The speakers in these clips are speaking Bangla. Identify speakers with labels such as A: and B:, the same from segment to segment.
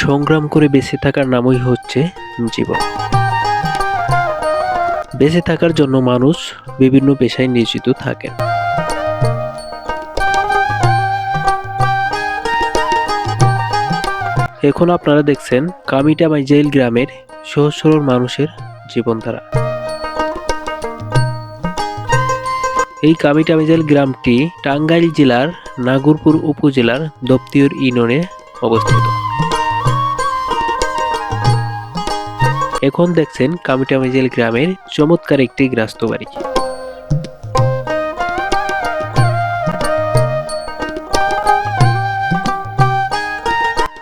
A: সংগ্রাম করে বেঁচে থাকার নামই হচ্ছে জীবন। বেঁচে থাকার জন্য মানুষ বিভিন্ন পেশায় নিয়োজিত থাকেন। এখন আপনারা দেখছেন কামিটা মাইজাইল গ্রামের সহজ সরল মানুষের জীবনধারা। এই কামিটা মাইজাইল গ্রামটি টাঙ্গাইল জেলার নাগরপুর উপজেলার দপ্তিয়র ইউনিয়নে অবস্থিত। এখন দেখছেন কামিটা মাইজাইল গ্রামের চমৎকার একটি গ্রাস্ত বাড়ি।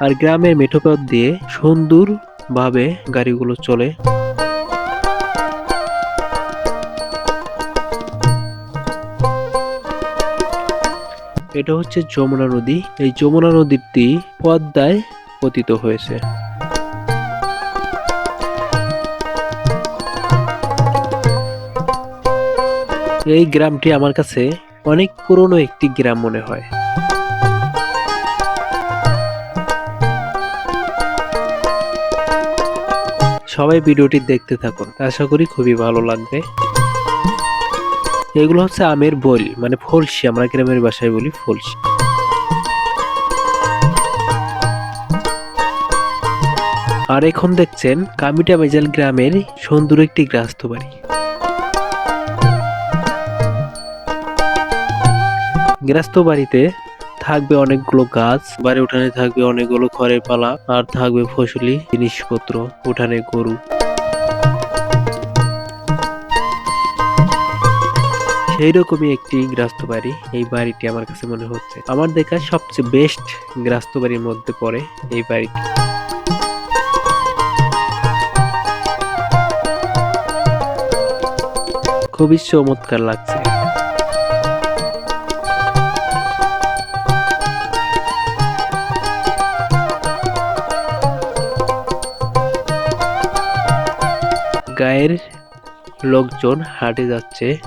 A: আর গ্রামের মেঠোপথ দিয়ে সুন্দরভাবে গাড়িগুলো চলে। এটা হচ্ছে যমুনা নদী। এই যমুনা নদীটি পদ্মায় পতিত হয়েছে। এই গ্রামটি আমার কাছে অনেক পুরনো একটি গ্রাম মনে হয়। সবাই ভিডিওটি দেখতে থাকুন, আশা করি খুবই ভালো লাগবে। এগুলো হচ্ছে আমের বল মানে ফলসি, আমরা গ্রামের ভাষায় বলি ফলসি। আর এখন দেখছেন কামিটা মেজাল গ্রামের সুন্দর একটি গ্রাস্ত বাড়ি গ্রাস্ত বাড়িতে থাকবে অনেকগুলো গাছ বাড়ি উঠানে থাকবে অনেকগুলো খড়ের পালা আর থাকবে ফসলি, জিনিসপত্র, উঠানে গরু। সেই রকমই একটি গ্রাস্ত বাড়ি, এই বাড়িটি আমার কাছে মনে হচ্ছে। আমার দেখা সবচেয়ে বেস্ট গ্রাস্ত বাড়ির মধ্যে পড়ে এই বাড়িটি। খুবই চমৎকার লাগছে। গায়ের লোকজন হাটে যাচ্ছে।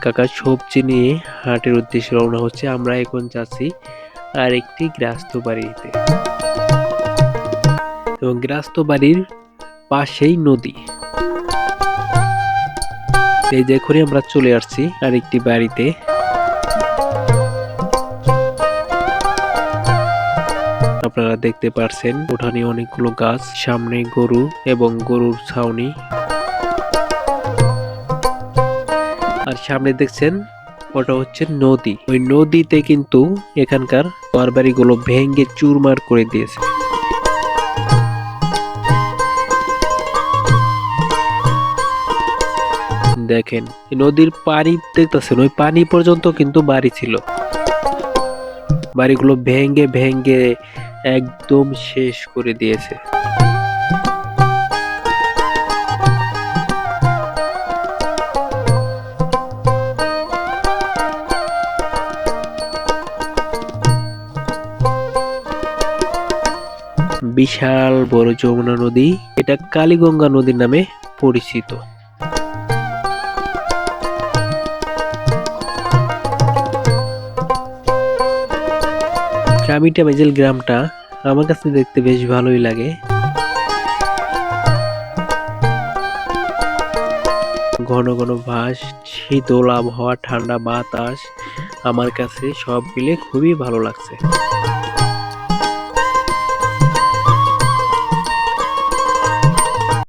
A: কাকা সবজি নিয়ে হাটের উদ্দেশ্যে রওনা হচ্ছে। আমরা এখন যাচ্ছি আর একটি গ্রাস্ত বাড়িতে। এবং গ্রাস্ত বাড়ির পাশেই নদী। এই দেখুন আমরা চলে আসছি আর একটি বাড়িতে। আপনারা দেখতে পারছেন, উঠানে অনেকগুলো গাছ, সামনে গরু এবং গরুর ছাউনি। আর সামনে দেখছেন, ওটা হচ্ছে নদী। ওই নদীতে কিন্তু এখানকার ঘরবাড়িগুলো ভেঙ্গে চুরমার করে দিয়েছে। দেখেন নদীর পানি দেখতেছেন, ওই পানি পর্যন্ত কিন্তু বাড়ি ছিল। বাড়িগুলো ভেঙ্গে ভেঙ্গে একদম শেষ করে দিয়েছে। বিশাল বড় যমুনা নদী এটা কালীগঙ্গা নদীর নামে পরিচিত। কামিটা মেজেল গ্রামটা আমার কাছে দেখতে বেশ ভালোই লাগে। ঘন ঘন ভাস, শীতল আবহাওয়া, ঠান্ডা বাতাস, আমার কাছে সব মিলে খুবই ভালো লাগছে।